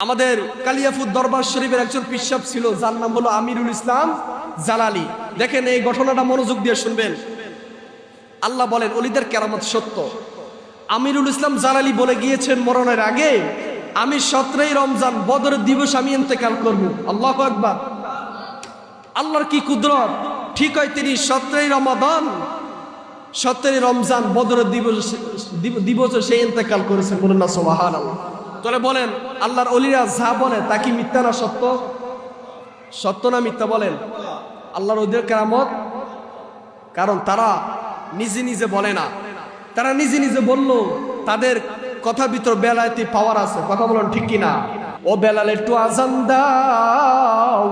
আমাদের কালিয়াফুদ দরবার শরীফের একজন পিসাব ছিল, যার নাম হলো আমিরুল ইসলাম জালালি। দেখেন এই ঘটনাটা মনোযোগ দিয়ে শুনবেন। আল্লাহ বলেন, অলিদের কেরামত সত্য। আমিরুল ইসলাম জালালি বলে গিয়েছেন মরণের আগে, আমি সতেরোই রমজান বদরের দিবস আমি ইন্তেকাল করব। আল্লাহ একবার আল্লাহর কি কুদরত? ঠিক হয় তিনি সতেরোই রমাদান, সতেরোই রমজান বদরের দিবস দিব- দিবসে সে ইন্তেকাল করেছেন বলেন না সোবাহান তাহলে বলেন, আল্লাহর অলিরা যা বলে তা কি মিথ্যা না সত্য? সত্য না মিথ্যা বলেন? আল্লাহর ওদের কেরামত? কারণ তারা নিজে নিজে বলে না। তারা নিজে নিজে বলল, তাদের কথা ভিতর বেলায়তি পাওয়ার আছে। কথা বলেন ঠিক কিনা? ও বেলাল, একটু আজান দাও।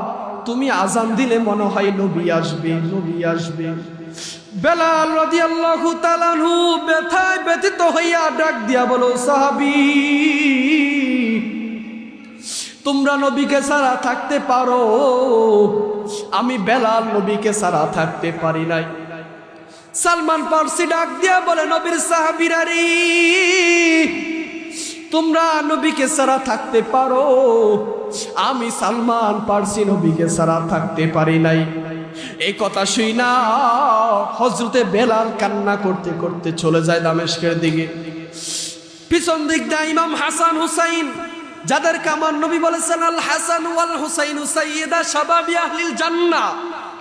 তুমি আজান দিলে মনে হয় নবী আসবে নবী আসবে। বেলাল রাদিয়াল্লাহু তাআলাহু ব্যথায় ব্যথিত হইয়া ডাক দিয়া বলো, সাহাবী। তোমরা নবীকে ছাড়া থাকতে পারো। আমি বেলাল নবীকে ছাড়া থাকতে পারি নাই। সালমান পার্সি ডাক দিয়া বলে, নবীর সাহাবিরারি, তোমরা নবীকে ছাড়া থাকতে পারো। আমি সালমান পার্সি নবীকে ছাড়া থাকতে পারি নাই। এই কথা শুই না হজরতে বেলাল কান্না করতে করতে চলে যায় দামেশকের দিকে। পিছন দিক দিয়ে ইমাম হাসান হুসাইন যাদেরকে আমার নবী বলেছেন, আল হাসান ওয়াল হুসাইন সাইয়্যিদা শাবাবি আহলিল জান্নাহ।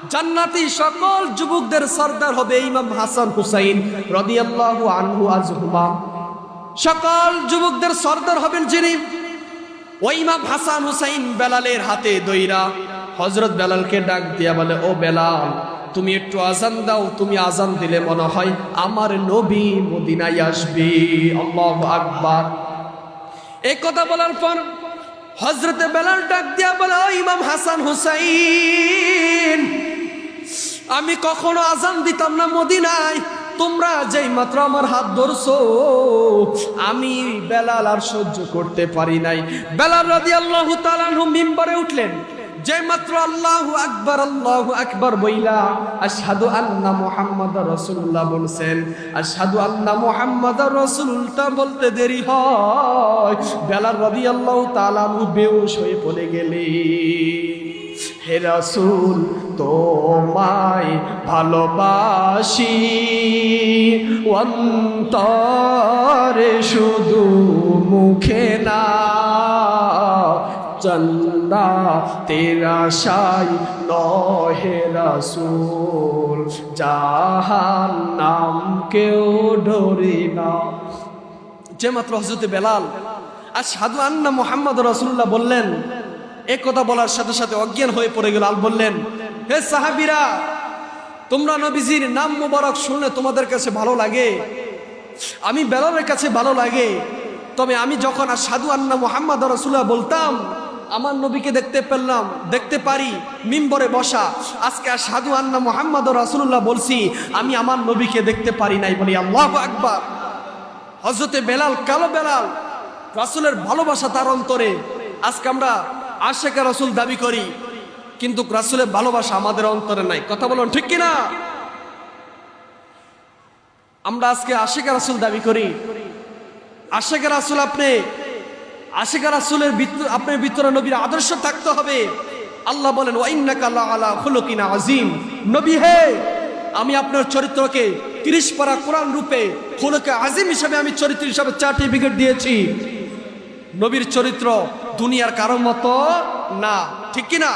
জান্নাতি সকল যুবকদের সর্দার হবে ইমাম হাসান হুসাইন রাদিয়াল্লাহু আনহু আজহুমা। সকল যুবকদের সর্দার হবেন যিনি। ওই ইমাম হাসান হুসাইন বেলালের হাতে দইরা। হজরত বেলালকে ডাক দিয়া বলে, ও বেলাল, তুমি একটু আজান দাও, তুমি আজান দিলে মনে হয় আমার নবী মদিনায় আসবে। আল্লাহু আকবার। এই কথা বলার পর হজরতে বেলাল ডাক দিয়া বলে ইমাম হাসান হুসাইন, আমি কখনো আজান দিতাম না মদিনায়। তোমরা যেই মাত্র আমার হাত ধরছো, আমি বেলাল আর সহ্য করতে পারি নাই। বেলাল রাজি আল্লাহ তালানহু মিম্বারে উঠলেন। যে মাত্র আল্লাহু আকবার আল্লাহু আকবার বইলা আশহাদু আন্না মুহাম্মাদ রাসূলুল্লাহ বলছেন, আশহাদু আন্না মুহাম্মাদ রাসূলটা বলতে দেরি হয়। বেলাল রাদিয়াল্লাহু তাআলা আনহু বেহুশ হয়ে পড়ে গেলেন হে রাসূল, তোমায় ভালোবাসি। অন্তরে শুধু মুখে না চন্দা তেরা সাই নহে রাসূল জাহান নাম কেউ ডরি না যে মাত্র হজরতে বেলাল আর সাধু আন্না মোহাম্মদ রসুল্লাহ বললেন, এ কথা বলার সাথে সাথে অজ্ঞান হয়ে পড়ে গেল। আল বললেন, হে সাহাবিরা, তোমরা নবীজির নাম মুবারক শুনলে তোমাদের কাছে ভালো লাগে। আমি বেলালের কাছে ভালো লাগে। তবে আমি যখন আর সাধু আন্না মোহাম্মদ রসুল্লাহ বলতাম আমার নবীকে দেখতে পেলাম, দেখতে পারি, মিম্বরে বসা। আজকে আর সাধু আন্না মোহাম্মদ রাসুল্লাহ বলছি, আমি আমার নবীকে দেখতে পারি নাই বলি আল্লাহ আকবার। হজরতে বেলাল, কালো বেলাল, রাসুলের ভালোবাসা তার অন্তরে। আজকে আমরা আশেখা রসুল দাবি করি, কিন্তু রাসুলের ভালোবাসা আমাদের অন্তরে নাই। কথা বলুন ঠিক কিনা? আমরা আজকে আশেখা রাসুল দাবি করি। আশেখা রাসুল আপনি আশেখা রাসুলের আপনার ভিতরে নবীর আদর্শ থাকতে হবে। আল্লাহ বলেন খুলুকিনা আজিম নবী হে, আমি আপনার চরিত্রকে তিরিশ পারা কোরআন রূপে খুলকে আজিম হিসাবে আমি চরিত্র হিসাবে সার্টিফিকেট দিয়েছি। নবীর চরিত্র দুনিয়ার কারও মতো না। ঠিক কি না